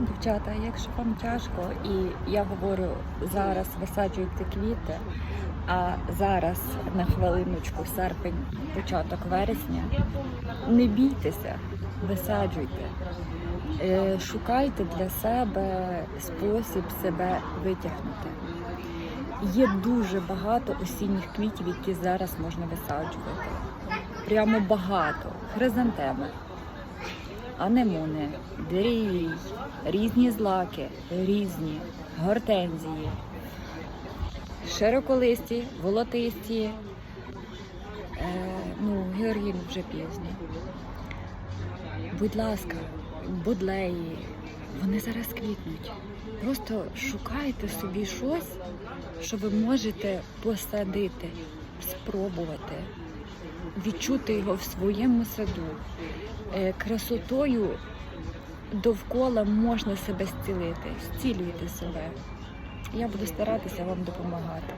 Дівчата, якщо вам тяжко, і я говорю, зараз висаджуйте квіти, а зараз на хвилиночку серпень, початок вересня, не бійтеся, висаджуйте. Е, Шукайте для себе спосіб себе витягнути. Є дуже багато осінніх квітів, які зараз можна висаджувати. Прямо багато. Хризантеми, анемони, деревій, різні злаки, різні гортензії, широколисті, волотисті, е, ну, георгін вже пізно. Будь ласка, будлеї, вони зараз квітнуть. Просто шукайте собі щось, що ви можете посадити, спробувати, відчути його в своєму саду. Е, Красотою довкола можна себе зцілити. Зцілюйте себе. Я буду старатися вам допомагати.